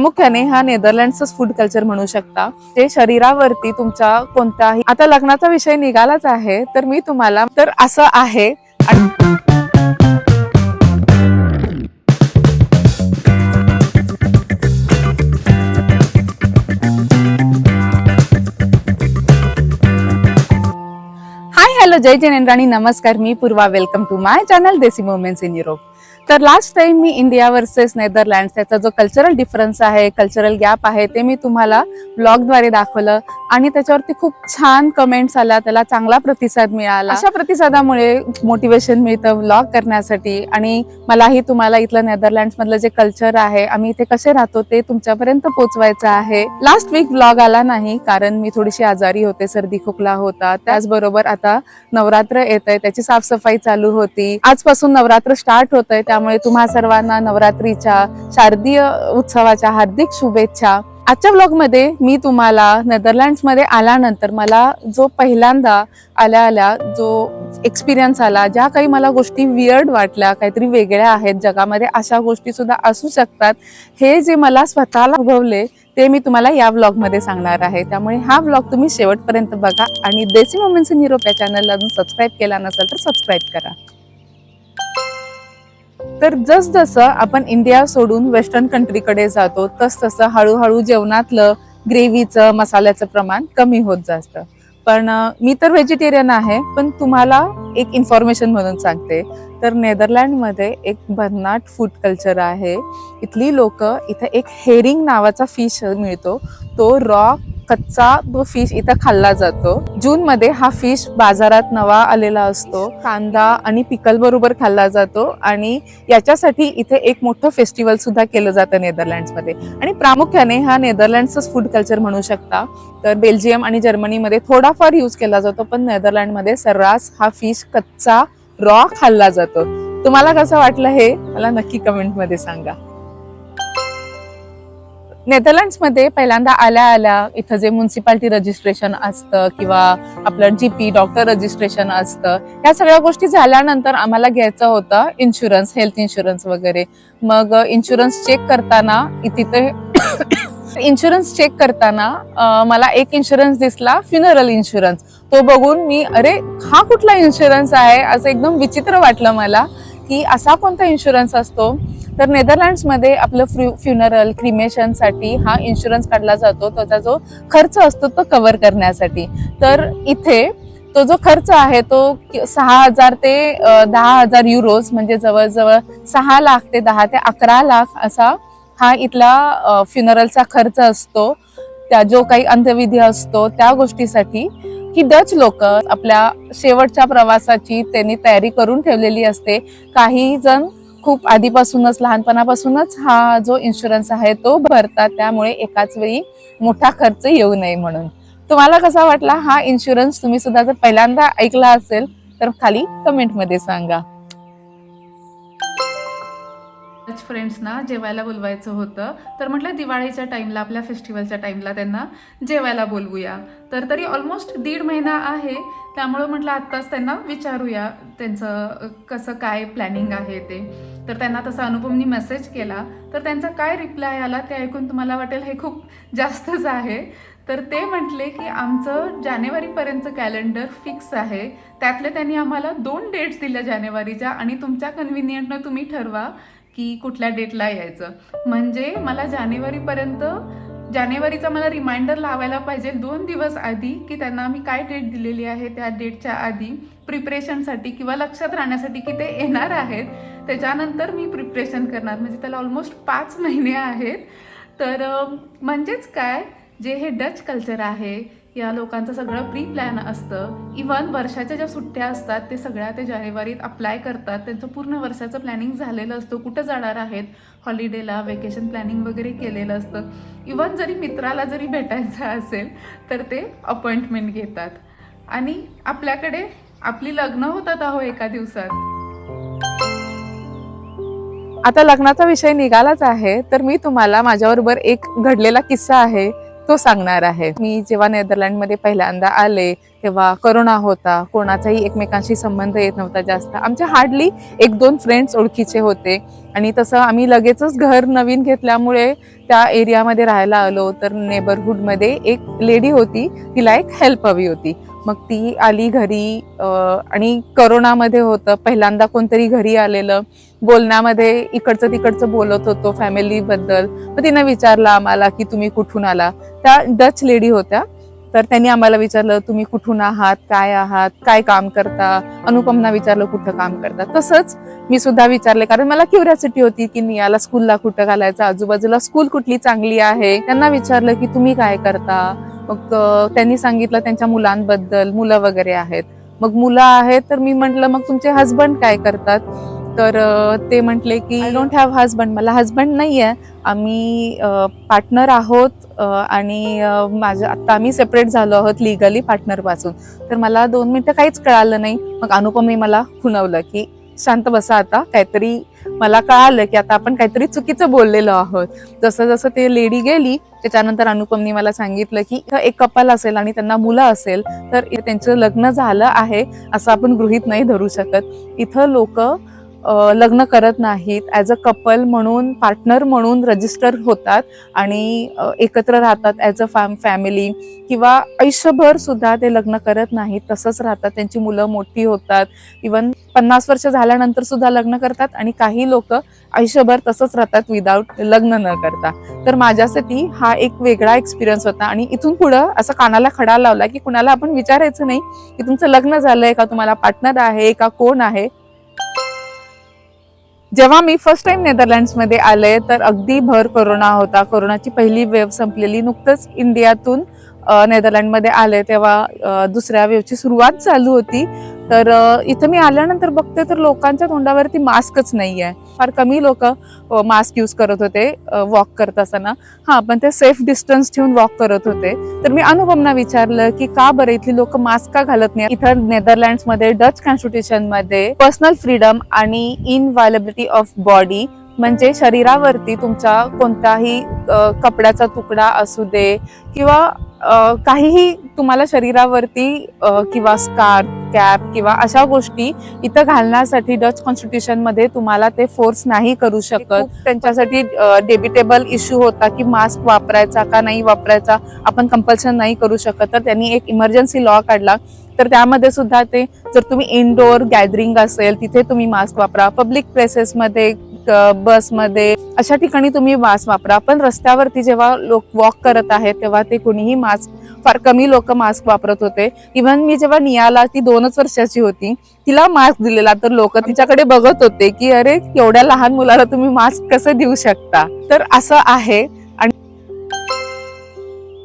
प्रामुख्याने हा नेदरलँडच food culture म्हणू शकता. ते शरीरावरती तुमच्या कोणत्याही आता लग्नाचा विषय निघालाच आहे तर मी तुम्हाला तर असं आहे. हाय हॅलो जय जिनेंद्र आणि नमस्कार मी Purva welcome to my channel desi moments in Europe तर लास्ट टाइम मी इंडिया वर्सेस नेदरलँड्स त्याचा जो कल्चरल डिफरन्स आहे कल्चरल गॅप आहे ते मी तुम्हाला ब्लॉगद्वारे दाखवलं. आणि त्याच्यावरती खूप छान कमेंट्स आल्या त्याला चांगला प्रतिसाद मिळाला. अशा प्रतिसादामुळे मोटिवेशन मिळतं ब्लॉग करण्यासाठी. आणि मलाही तुम्हाला इथलं नेदरलँड्समधलं जे कल्चर आहे आम्ही इथे कसे राहतो ते तुमच्यापर्यंत पोहोचवायचं आहे. लास्ट वीक ब्लॉग आला नाही कारण मी थोडीशी आजारी होते सर्दी खोकला होता. त्याचबरोबर आता नवरात्र येत आहे त्याची साफसफाई चालू होती. आजपासून नवरात्र स्टार्ट होत आहे त्यामुळे तुम्हा सर्वांना नवरात्रीच्या शारदीय उत्सवाच्या हार्दिक शुभेच्छा. आजच्या ब्लॉगमध्ये मी तुम्हाला नेदरलँड्समध्ये आल्यानंतर मला जो पहिल्यांदा आल्या आल्या जो एक्सपिरियन्स आला ज्या काही मला गोष्टी वियर्ड वाटल्या काहीतरी वेगळ्या आहेत जगामध्ये अशा गोष्टीसुद्धा असू शकतात हे जे मला स्वतःला अनुभवले ते मी तुम्हाला या ब्लॉगमध्ये सांगणार आहे. त्यामुळे हा ब्लॉग तुम्ही शेवटपर्यंत बघा आणि देसी मोमेंट्स इन युरोप या चॅनलला अजून सबस्क्राईब केला नसेल तर सबस्क्राईब करा. तर जसजसं आपण इंडिया सोडून वेस्टर्न कंट्रीकडे जातो तसतसं हळूहळू जेवणातलं ग्रेव्हीचं मसाल्याचं प्रमाण कमी होत जातं. पण मी तर व्हेजिटेरियन आहे पण तुम्हाला एक इन्फॉर्मेशन म्हणून सांगते. तर नेदरलँडमध्ये एक भन्नाट फूड कल्चर आहे. इथली लोक इथं एक हेरिंग नावाचा फिश मिळतो. तो रॉ कच्चा तो फिश इथं खाल्ला जातो. जून मध्ये हा फिश बाजारात नवा आलेला असतो. कांदा आणि पिकल बरोबर खाल्ला जातो आणि याच्यासाठी इथे एक मोठं फेस्टिवल सुद्धा केलं जातं नेदरलँड्समध्ये आणि प्रामुख्याने हा नेदरलँडच फूड कल्चर म्हणू शकता. तर बेल्जियम आणि जर्मनीमध्ये थोडाफार यूज केला जातो पण नेदरलँडमध्ये सर्रास हा फिश कच्चा रॉ खाल्ला जातो. तुम्हाला कसं वाटलं हे? मला नक्की कमेंटमध्ये सांगा. नेदरलँड्समध्ये पहिल्यांदा आल्या आल्या इथं जे म्युन्सिपाल्टी रजिस्ट्रेशन असतं किंवा आपलं जी पी डॉक्टर रजिस्ट्रेशन असतं या सगळ्या गोष्टी झाल्यानंतर आम्हाला घ्यायचं होतं इन्शुरन्स हेल्थ इन्शुरन्स वगैरे. मग इन्शुरन्स चेक करताना तिथे इन्शुरन्स चेक करताना मला एक इन्शुरन्स दिसला फ्युनरल इन्शुरन्स तो बघून मी अरे हा कुठला इन्शुरन्स आहे? असं एकदम विचित्र वाटलं मला. की असा कोणता इन्शुरन्स असतो? तर नेदरलँड्समध्ये आपलं फ्यु फ्युनरल क्रिमेशनसाठी हा इन्शुरन्स काढला जातो. त्याचा जो खर्च असतो तो कव्हर करण्यासाठी. तर इथे तो जो खर्च आहे तो सहा हजार ते दहा हजार युरोज म्हणजे जवळजवळ सहा लाख ते दहा ते अकरा लाख असा हा इथला फ्युनरलचा खर्च असतो. त्या जो काही अंधविधी असतो त्या गोष्टीसाठी की डच लोक आपल्या शेवटच्या प्रवासाची त्यांनी तयारी करून ठेवलेली असते. काही जण खूप आधीपासूनच लहानपणापासूनच हा जो इन्शुरन्स आहे तो भरतात. त्यामुळे एकाच वेळी मोठा खर्च येऊ नये म्हणून. तुम्हाला कसा वाटला हा इन्शुरन्स तुम्ही सुद्धा जर पहिल्यांदा ऐकला असेल तर खाली कमेंटमध्ये सांगा. फ्रेंड्सना जेवायला बोलवायचं होतं. तर म्हटलं दिवाळीच्या टाईमला आपल्या फेस्टिवलच्या टाईमला त्यांना जेवायला बोलवूया. तर तरी ऑलमोस्ट दीड महिना आहे. त्यामुळं म्हटलं आत्ताच त्यांना विचारूया त्यांचं कसं काय प्लॅनिंग आहे ते. तर त्यांना तसा अनुपमनी मेसेज केला. तर त्यांचा काय रिप्लाय आला ते ऐकून तुम्हाला वाटेल हे खूप जास्तच आहे. तर ते म्हटले की आमचं जानेवारीपर्यंतचं कॅलेंडर फिक्स आहे. त्यातले त्यांनी आम्हाला दोन डेट्स दिल्या जानेवारीच्या आणि तुमच्या कन्व्हिनियंटनं तुम्ही ठरवा. की कुठल्या डेटला यायचं. म्हणजे मला जानेवारीपर्यंत जानेवारीचा मला रिमाइंडर लावायला पाहिजे दोन दिवस आधी की त्यांना मी काय डेट दिलेली आहे त्या डेटच्या आधी प्रिपरेशनसाठी किंवा लक्षात राहण्यासाठी की ते येणार आहेत. त्याच्यानंतर मी प्रिपरेशन करणार. म्हणजे त्याला ऑलमोस्ट पाच महिने आहेत. तर म्हणजेच काय? जे हे डच कल्चर आहे या लोकांचं सगळं प्री प्लॅन असतं. इवन वर्षाच्या ज्या सुट्ट्या असतात ते सगळ्या ते जानेवारीत अप्लाय करतात. त्यांचं पूर्ण वर्षाचं प्लॅनिंग झालेलं असतं. कुठं जाणार आहेत? हॉलिडेला वेकेशन प्लॅनिंग वगैरे केलेलं असतं. इवन जरी मित्राला जरी भेटायचं असेल तर ते अपॉइंटमेंट घेतात. आणि आपल्याकडे आपली लग्न होतात अहो एका दिवसात. आता लग्नाचा विषय निघालाच आहे तर मी तुम्हाला माझ्याबरोबर एक घडलेला किस्सा आहे. तो सांगणार आहे. मी जेव्हा नेदरलँडमध्ये पहिल्यांदा आले तेव्हा करोना होता. कोणाचाही एकमेकांशी संबंध येत नव्हता जास्त. आमचे हार्डली एक दोन फ्रेंड्स ओळखीचे होते. आणि तसं आम्ही लगेचच घर नवीन घेतल्यामुळे त्या एरियामध्ये राहायला आलो. तर नेबरहूडमध्ये एक लेडी होती. तिला एक हेल्प हवी होती. मग ती आली घरी आणि करोनामध्ये होतं. पहिल्यांदा कोणतरी घरी आलेलं. बोलण्यामध्ये इकडचं तिकडचं बोलत होतो फॅमिलीबद्दल. मग तिनं विचारलं आम्हाला की तुम्ही कुठून आला? त्या डच लेडी होत्या. तर त्यांनी आम्हाला विचारलं तुम्ही कुठून आहात? काय आहात? काय काम करता? अनुपमना विचारलं कुठं काम करता? तसंच मी सुद्धा विचारले कारण मला क्युरियासिटी होती की मी याला स्कूलला कुठं घालायचं? आजूबाजूला स्कूल कुठली चांगली आहे? त्यांना विचारलं की तुम्ही काय करता? मग त्यांनी सांगितलं त्यांच्या मुलांबद्दल मुलं वगैरे आहेत. मग मुलं आहेत तर मी म्हटलं मग तुमचे हसबंड काय करतात? तर ते म्हटले की डोंट हॅव हसबंड मला हजबंड नाही आहे आम्ही पार्टनर आहोत आणि माझं आत्ता आम्ही सेपरेट झालो आहोत लिगली पार्टनरपासून तर मला दोन मिनटं काहीच कळालं नाही. मग अनुपमने मला खुनवलं की शांत बसा आता काहीतरी मला कळालं की आता आपण काहीतरी चुकीचं बोललेलो आहोत. जसं जसं ते लेडी गेली त्याच्यानंतर अनुपमनी मला सांगितलं की इथं एक कपाल असेल आणि त्यांना मुलं असेल तर त्यांचं लग्न झालं आहे असं आपण गृहित नाही धरू शकत. इथं लोक लग्न करत नाहीत. ॲज अ कपल म्हणून पार्टनर म्हणून रजिस्टर होतात आणि एकत्र राहतात ॲज अ फॅम फॅमिली किंवा आयुष्यभर सुद्धा ते लग्न करत नाहीत. तसंच राहतात. त्यांची मुलं मोठी होतात. इवन पन्नास वर्ष झाल्यानंतर सुद्धा लग्न करतात आणि काही लोक आयुष्यभर तसंच राहतात विदाऊट लग्न न करता. तर माझ्यासाठी हा एक वेगळा एक्सपिरियन्स होता आणि इथून पुढं असं कानाला खडा लावला की कुणाला आपण विचारायचं नाही की तुमचं लग्न झालंय का? तुम्हाला पार्टनर आहे का? कोण आहे? जेव्हा मी फर्स्ट टाइम नेदरलँड्समध्ये आले तर अगदी भर कोरोना होता. कोरोनाची पहिली वेव्ह संपलेली नुकतंच इंडियातून नेदरलँडमध्ये आले. तेव्हा दुसऱ्या वेव्हची सुरुवात चालू होती. तर इथं मी आल्यानंतर बघते तर लोकांच्या तोंडावरती मास्कच नाही आहे फार कमी लोक मास्क यूज करत होते वॉक करत असताना. हां पण ते सेफ डिस्टन्स ठेवून वॉक करत होते. तर मी अनुभवना विचारलं की का बरं इथली लोक मास्क का घालत नाही इथं नेदरलँड्समध्ये डच कॉन्स्टिट्यूशनमध्ये पर्सनल फ्रीडम आणि इनवायलेबिलिटी ऑफ बॉडी म्हणजे शरीरावरती तुमच्या कोणताही कपड्याचा तुकडा असू दे किंवा काहीही तुम्हाला शरीरावरती किंवा स्कार्फ कॅप किंवा अशा गोष्टी इथं घालण्यासाठी डच कॉन्स्टिट्यूशनमध्ये तुम्हाला ते फोर्स नाही करू शकत. त्यांच्यासाठी डेबिटेबल इश्यू होता की मास्क वापरायचा का नाही वापरायचा आपण कंपल्शन नाही करू शकत. तर त्यांनी एक इमर्जन्सी लॉ काढला. तर त्यामध्ये सुद्धा ते जर तुम्ही इनडोअर गॅदरिंग असेल तिथे तुम्ही मास्क वापरा. पब्लिक प्लेसेसमध्ये बसमध्ये अशा ठिकाणी तुम्ही मास्क वापरा. पण रस्त्यावरती जेव्हा लोक वॉक करत आहेत तेव्हा ते कुणीही मास्क फार कमी लोक मास्क वापरत होते. इव्हन मी जेव्हा नियाला ती दोनच वर्षाची होती तिला मास्क दिलेला. तर लोक तिच्याकडे बघत होते की अरे एवढ्या लहान मुलाला तुम्ही मास्क कसं देऊ शकता? तर असं आहे. आणि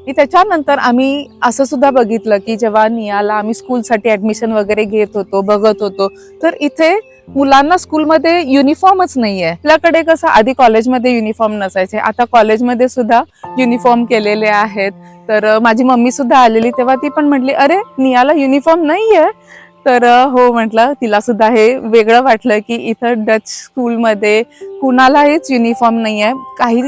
त्याच्यानंतर आम्ही असं सुद्धा बघितलं की जेव्हा नियाला आम्ही स्कूलसाठी ऍडमिशन वगैरे घेत होतो बघत होतो तर इथे मुलांना स्कूलमध्ये युनिफॉर्मच नाहीये. आपल्याकडे कसं आधी कॉलेजमध्ये युनिफॉर्म नसायचे. आता कॉलेजमध्ये सुद्धा युनिफॉर्म केलेले आहेत. तर माझी मम्मी सुद्धा आलेली तेव्हा ती पण म्हटली अरे नियाला युनिफॉर्म नाहीये. तर हो म्हटलं तिला सुद्धा हे वेगळं वाटलं की इथं डच स्कूलमध्ये कुणालाहीच युनिफॉर्म नाहीये. काही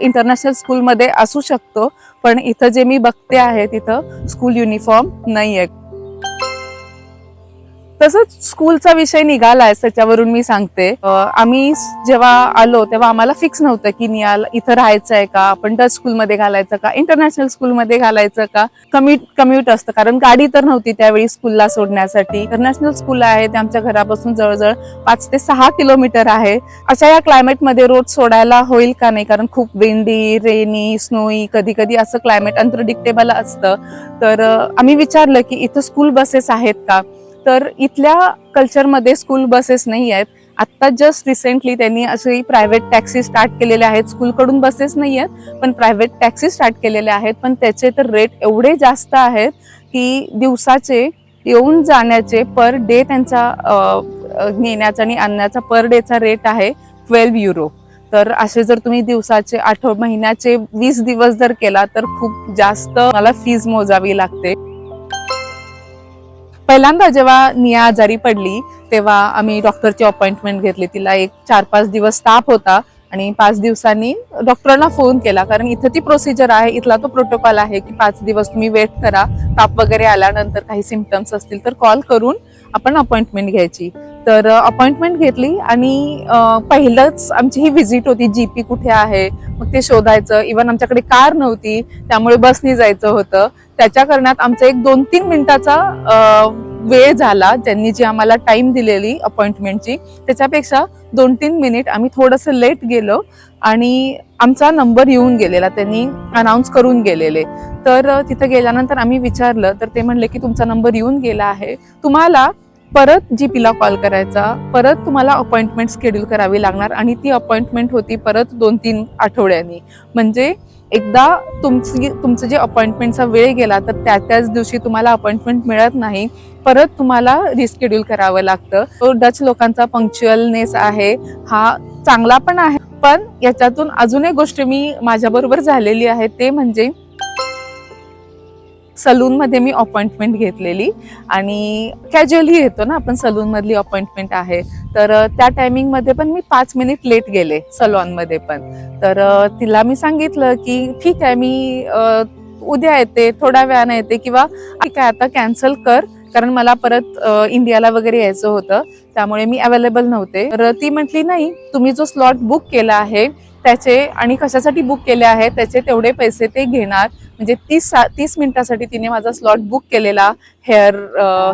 इंटरनॅशनल स्कूलमध्ये असू शकतो पण इथं जे मी बघते आहे तिथं स्कूल युनिफॉर्म नाहीये. तसंच स्कूलचा विषय निघालाय त्याच्यावरून मी सांगते. आम्ही जेव्हा आलो तेव्हा आम्हाला फिक्स नव्हतं की नियाल इथं राहायचं आहे का आपण डच स्कूलमध्ये घालायचं का इंटरनॅशनल स्कूलमध्ये घालायचं का? कमी कम्युट असतं कारण गाडी तर नव्हती त्यावेळी स्कूलला सोडण्यासाठी. इंटरनॅशनल स्कूल आहे ते आमच्या घरापासून जवळजवळ पाच ते सहा किलोमीटर आहे. अशा या क्लायमेटमध्ये रोज सोडायला होईल का नाही? कारण खूप विंडी रेनी स्नोई कधी कधी असं क्लायमेट अनप्रिडिक्टेबल असतं. तर आम्ही विचारलं की इथं स्कूल बसेस आहेत का? तर इथल्या कल्चरमध्ये स्कूल बसेस नाही आहेत. आत्ता जस्ट रिसेंटली त्यांनी असे प्रायव्हेट टॅक्सी स्टार्ट केलेल्या आहेत. स्कूलकडून बसेस नाही आहेत पण प्रायव्हेट टॅक्सी स्टार्ट केलेल्या आहेत. पण त्याचे तर रेट एवढे जास्त आहेत की दिवसाचे येऊन जाण्याचे पर डे त्यांचा नेण्याचा आणि आणण्याचा पर डेचा रेट आहे ट्वेल्व युरो तर असे जर तुम्ही दिवसाचे आठव महिन्याचे वीस दिवस जर केला तर खूप जास्त मला फीज मोजावी लागते. पहिल्यांदा जेव्हा निया आजारी पडली तेव्हा आम्ही डॉक्टरची अपॉइंटमेंट घेतली. तिला एक चार पाच दिवस ताप होता आणि पाच दिवसांनी डॉक्टरांना फोन केला. कारण इथं ती प्रोसिजर आहे इथला तो प्रोटोकॉल आहे की पाच दिवस तुम्ही वेट करा. ताप वगैरे आल्यानंतर काही सिमटम्स असतील तर कॉल करून आपण अपॉइंटमेंट घ्यायची. तर अपॉइंटमेंट घेतली आणि पहिलंच आमची ही व्हिजिट होती जीपी कुठे आहे? मग ते शोधायचं. इवन आमच्याकडे कार नव्हती त्यामुळे बसने जायचं होतं. त्याच्या करण्यात आमचा एक दोन तीन मिनिटाचा वेळ झाला ज्यांनी जी आम्हाला टाइम दिलेली अपॉइंटमेंटची. त्याच्यापेक्षा दोन तीन मिनिट आम्ही थोडंसं लेट गेलो आणि आमचा नंबर येऊन गेलेला त्यांनी अनाऊन्स करून गेलेले. तर तिथे तिथं गेल्यानंतर आम्ही विचारलं तर ते म्हणले की तुमचा नंबर येऊन गेला आहे. तुम्हाला परत जीपीला कॉल करायचा परत तुम्हाला अपॉइंटमेंट शेड्यूल करावी लागणार आणि ती अपॉइंटमेंट होती परत दोन तीन आठवड्यांनी. म्हणजे एकदा तुमची तुमचं जे अपॉइंटमेंटचा वेळ गेला तर त्या त्याच दिवशी तुम्हाला अपॉइंटमेंट मिळत नाही. परत तुम्हाला रिस्केड्यूल करावं लागतं. तो डच लोकांचा पंक्च्युअलनेस आहे. हा चांगला पण आहे. पण याच्यातून अजून एक गोष्ट मी माझ्याबरोबर झालेली आहे ते म्हणजे सलूनमध्ये मी अपॉइंटमेंट घेतलेली आणि कॅज्युअली येतो ना आपण सलूनमधली अपॉइंटमेंट आहे. तर त्या टायमिंगमध्ये पण मी पाच मिनिट लेट गेले सलॉनमध्ये पण. तर तिला मी सांगितलं की ठीक आहे मी उद्या येते थोड्या वेळानं येते किंवा ठीक आहे आता कॅन्सल कर. कारण मला परत इंडियाला वगैरे यायचं होतं. त्यामुळे मी अवेलेबल नव्हते. तर ती म्हटली नाही तुम्ही जो स्लॉट बुक केला आहे त्याचे आणि कशासाठी बुक केले आहे त्याचे तेवढे पैसे ते घेणार. म्हणजे तीस सा- तीस मिनिटासाठी तिने माझा स्लॉट बुक केलेला हेअर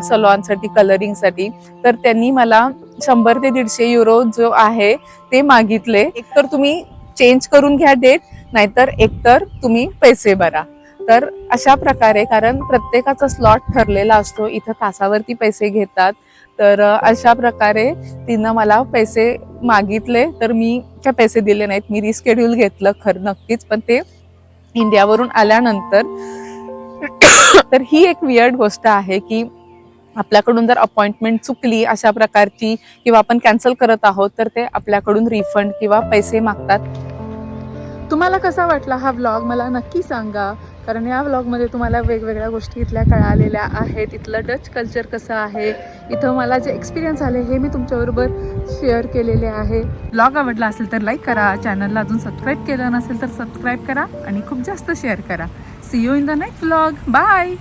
सलॉनसाठी कलरिंगसाठी तर त्यांनी मला शंभर ते दीडशे युरो जो आहे ते मागितले. एकतर तुम्ही चेंज करून घ्या डेट नाहीतर एकतर तुम्ही पैसे भरा. तर अशा प्रकारे कारण प्रत्येकाचा स्लॉट ठरलेला असतो इथं तासावरती पैसे घेतात. तर अशा प्रकारे तिनं मला पैसे मागितले तर मी काय पैसे दिले नाहीत. मी रिस्केड्यूल घेतलं खरं नक्कीच पण ते इंडियावरून आल्यानंतर. तर ही एक वियर्ड गोष्ट आहे की आपल्याकडून जर अपॉइंटमेंट चुकली अशा प्रकारची किंवा आपण कॅन्सल करत आहोत तर ते आपल्याकडून रिफंड किंवा पैसे मागतात. तुम्हाला कसा वाटला हा व्लॉग मला नक्की सांगा. कारण या व्लॉगमध्ये तुम्हाला वेगवेगळ्या गोष्टी इथल्या कळालेल्या आहेत. इथलं डच कल्चर कसं आहे? इथं मला जे एक्सपिरियन्स आले हे मी तुमच्याबरोबर शेअर केलेले आहे. ब्लॉग आवडला असेल तर लाईक करा. चॅनलला अजून सबस्क्राईब केलं नसेल तर सबस्क्राईब करा आणि खूप जास्त शेअर करा. See you in the next vlog bye